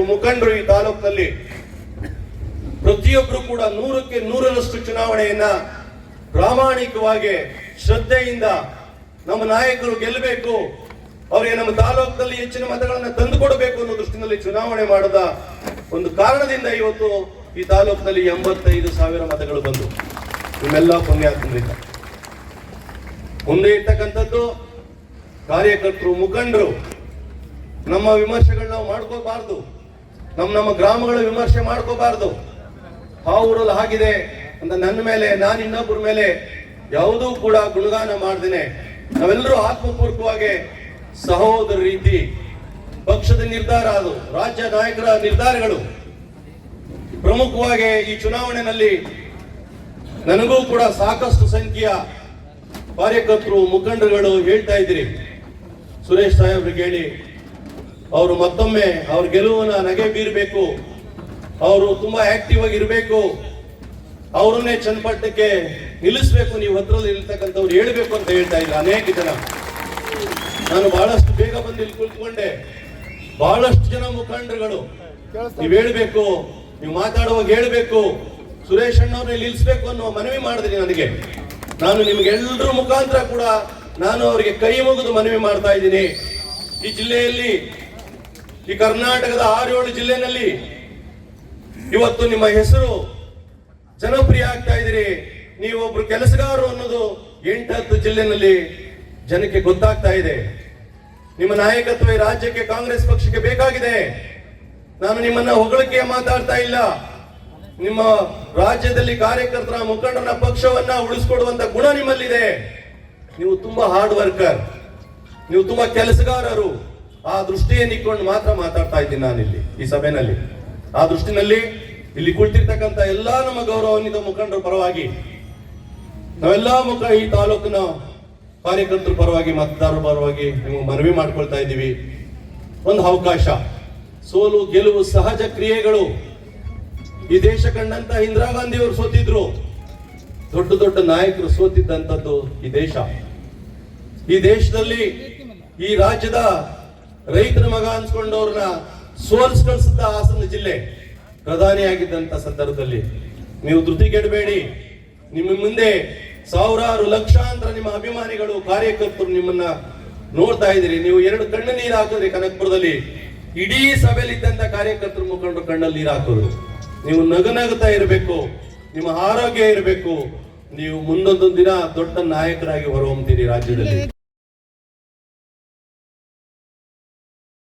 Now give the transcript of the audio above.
ಕಾರ್ಯಕರ್ತರು ಮುಖಂಡರು ಈ ತಾಲೂಕಿನಲ್ಲಿ ಪ್ರತಿಯೊಬ್ಬರು ಕೂಡ ನೂರಕ್ಕೆ ನೂರರಷ್ಟು ಚುನಾವಣೆಯನ್ನ ಪ್ರಾಮಾಣಿಕವಾಗಿ ಶ್ರದ್ಧೆಯಿಂದ ನಮ್ಮ ನಾಯಕರು ಗೆಲ್ಲಬೇಕು, ಅವರಿಗೆ ನಮ್ಮ ತಾಲೂಕಿನಲ್ಲಿ ಹೆಚ್ಚಿನ ಮತಗಳನ್ನು ತಂದುಕೊಡಬೇಕು ಅನ್ನೋ ದೃಷ್ಟಿನಲ್ಲಿ ಚುನಾವಣೆ ಮಾಡದ ಒಂದು ಕಾರಣದಿಂದ ಇವತ್ತು ಈ ತಾಲೂಕಿನಲ್ಲಿ ಎಂಬತ್ತೈದು ಸಾವಿರ ಮತಗಳು ಬಂದು ನಿಮ್ಮೆಲ್ಲ ಪುಣ್ಯಾತ್ಮರಿಂದ ಮುಂದೆ ಇರ್ತಕ್ಕಂಥದ್ದು ಕಾರ್ಯಕರ್ತರು, ಮುಖಂಡರು, ನಮ್ಮ ವಿಮರ್ಶೆಗಳು ನಾವು ಮಾಡ್ಕೋಬಾರ್ದು. ನಮ್ಮ ನಮ್ಮ ಗ್ರಾಮಗಳ ವಿಮರ್ಶೆ ಮಾಡ್ಕೋಬಾರ್ದು. ಆ ಊರಲ್ಲಿ ಆಗಿದೆ ಅಂತ ನನ್ನ ಮೇಲೆ, ನಾನು ಇನ್ನೊಬ್ಬರ ಮೇಲೆ ಯಾವುದೂ ಕೂಡ ಗುಣಗಾನ ಮಾಡ್ದೇನೆ. ನಾವೆಲ್ಲರೂ ಆತ್ಮಪೂರ್ವಕವಾಗಿ ಸಹೋದರ ರೀತಿ, ಪಕ್ಷದ ನಿರ್ಧಾರ ಅದು, ರಾಜ್ಯ ನಾಯಕರ ನಿರ್ಧಾರಗಳು. ಪ್ರಮುಖವಾಗಿ ಈ ಚುನಾವಣೆಯಲ್ಲಿ ನನಗೂ ಕೂಡ ಸಾಕಷ್ಟು ಸಂಖ್ಯೆಯ ಕಾರ್ಯಕರ್ತರು, ಮುಖಂಡರುಗಳು ಹೇಳ್ತಾ ಇದ್ರಿ ಸುರೇಶ್ ಸಾಹೇಬ್ರಿಗೆ ಹೇಳಿ ಅವರು ಮತ್ತೊಮ್ಮೆ ಅವ್ರ ಗೆಲುವನ್ನ ನಗೆ ಬೀರಬೇಕು. ಅವರು ತುಂಬಾ ಆಕ್ಟಿವ್ ಆಗಿ ಇರಬೇಕು. ಅವರನ್ನೇ ಚನ್ನಪಟ್ಟಣಕ್ಕೆ ನಿಲ್ಲಿಸ್ಬೇಕು. ನೀವು ಹತ್ರದಲ್ಲಿ ಇರ್ತಕ್ಕಂಥವ್ರು ಹೇಳ್ಬೇಕು ಅಂತ ಹೇಳ್ತಾ ಇದ್ರು ಅನೇಕ ಜನ. ನಾನು ಬಹಳಷ್ಟು ಬೇಗ ಬಂದು ಇಲ್ಲಿ ಕುಳಿತುಕೊಂಡೆ. ಬಹಳಷ್ಟು ಜನ ಮುಖಂಡರುಗಳು. ನೀವ್ ಹೇಳ್ಬೇಕು, ನೀವು ಮಾತಾಡುವಾಗ ಹೇಳ್ಬೇಕು. ಸುರೇಶ್ ಅಣ್ಣವ್ರನ್ನ ನಿಲ್ಲಿಸ್ಬೇಕು ಅನ್ನೋ ಮನವಿ ಮಾಡಿದ್ರಿ ನನಗೆ. ನಾನು ನಿಮ್ಗೆಲ್ಲರ ಮುಖಾಂತರ ಕೂಡ ನಾನು ಅವರಿಗೆ ಕೈ ಮುಗಿದು ಮನವಿ ಮಾಡ್ತಾ ಇದ್ದೀನಿ. ಈ ಜಿಲ್ಲೆಯಲ್ಲಿ ಈ ಕರ್ನಾಟಕದ ಆರೇಳು ಜಿಲ್ಲೆನಲ್ಲಿ ಇವತ್ತು ನಿಮ್ಮ ಹೆಸರು ಜನಪ್ರಿಯ ಆಗ್ತಾ ಇದ್ದೀರಿ. ನೀವೊಬ್ರು ಕೆಲಸಗಾರರು ಅನ್ನೋದು ಎಂಟು ಹತ್ತು ಜಿಲ್ಲೆನಲ್ಲಿ ಜನಕ್ಕೆ ಗೊತ್ತಾಗ್ತಾ ಇದೆ. ನಿಮ್ಮ ನಾಯಕತ್ವ ಈ ರಾಜ್ಯಕ್ಕೆ ಕಾಂಗ್ರೆಸ್ ಪಕ್ಷಕ್ಕೆ ಬೇಕಾಗಿದೆ. ನಾನು ನಿಮ್ಮನ್ನ ಹೊಗಳಿಕೆ ಮಾತಾಡ್ತಾ ಇಲ್ಲ. ನಿಮ್ಮ ರಾಜ್ಯದಲ್ಲಿ ಕಾರ್ಯಕರ್ತರ ಮುಖಂಡನ ಪಕ್ಷವನ್ನ ಉಳಿಸ್ಕೊಡುವಂತ ಗುಣ ನಿಮ್ಮಲ್ಲಿದೆ. ನೀವು ತುಂಬಾ ಹಾರ್ಡ್ ವರ್ಕರ್ ನೀವು ತುಂಬಾ ಕೆಲಸಗಾರರು. ಆ ದೃಷ್ಟಿಯನ್ನು ಇಟ್ಕೊಂಡು ಮಾತ್ರ ಮಾತಾಡ್ತಾ ಇದ್ದೀನಿ ನಾನು ಇಲ್ಲಿ ಈ ಸಭೆನಲ್ಲಿ. ಆ ದೃಷ್ಟಿನಲ್ಲಿ ಇಲ್ಲಿ ಕುಳಿತಿರ್ತಕ್ಕಂಥ ಎಲ್ಲಾ ನಮ್ಮ ಗೌರವಾನ್ವಿತ ಮುಖಂಡರ ಪರವಾಗಿ, ನಾವೆಲ್ಲಾ ಮುಖ ಈ ತಾಲೂಕಿನ ಕಾರ್ಯಕರ್ತರ ಪರವಾಗಿ, ಮತದಾರರ ಪರವಾಗಿ ನಿಮಗೆ ಮನವಿ ಮಾಡ್ಕೊಳ್ತಾ ಇದ್ದೀವಿ. ಒಂದು ಅವಕಾಶ, ಸೋಲು, ಗೆಲುವು, ಸಹಜ ಕ್ರಿಯೆಗಳು. ಈ ದೇಶ ಕಂಡಂತ ಇಂದಿರಾ ಗಾಂಧಿ ಅವರು ಸೋತಿದ್ರು. ದೊಡ್ಡ ದೊಡ್ಡ ನಾಯಕರು ಸೋತಿದ್ದಂಥದ್ದು ಈ ದೇಶ. ಈ ದೇಶದಲ್ಲಿ ಈ ರಾಜ್ಯದ ರೈತರ ಮಗ ಅನ್ಸ್ಕೊಂಡವ್ರನ್ನ ಸೋಲ್ಸ್ ಕಳಿಸಿದ್ದ ಹಾಸನ ಜಿಲ್ಲೆ ಪ್ರಧಾನಿಯಾಗಿದ್ದಂತ ಸಂದರ್ಭದಲ್ಲಿ ನೀವು ಧೃತಿಗೆಡಬೇಡಿ ನಿಮ್ಮ ಮುಂದೆ ಸಾವಿರಾರು ಲಕ್ಷಾಂತರ ನಿಮ್ಮ ಅಭಿಮಾನಿಗಳು, ಕಾರ್ಯಕರ್ತರು ನಿಮ್ಮನ್ನ ನೋಡ್ತಾ ಇದ್ದೀರಿ. ನೀವು ಎರಡು ಕಣ್ಣು ನೀರು ಹಾಕಿದ್ರಿ ಕನಕಪುರದಲ್ಲಿ, ಇಡೀ ಸಭೆಯಲ್ಲಿ ಇದ್ದಂತ ಕಾರ್ಯಕರ್ತರು ಮುಖಂಡರು ಕಣ್ಣಲ್ಲಿ ನೀರು ಹಾಕೋದು ನೀವು ನಗು ನಗುತ್ತಾ ಇರಬೇಕು, ನಿಮ್ಮ ಆರೋಗ್ಯ ಇರಬೇಕು. ನೀವು ಮುಂದೊಂದು ದಿನ ದೊಡ್ಡ ನಾಯಕರಾಗಿ ಹೊರಹೊಮ್ತೀರಿ ರಾಜ್ಯದಲ್ಲಿ.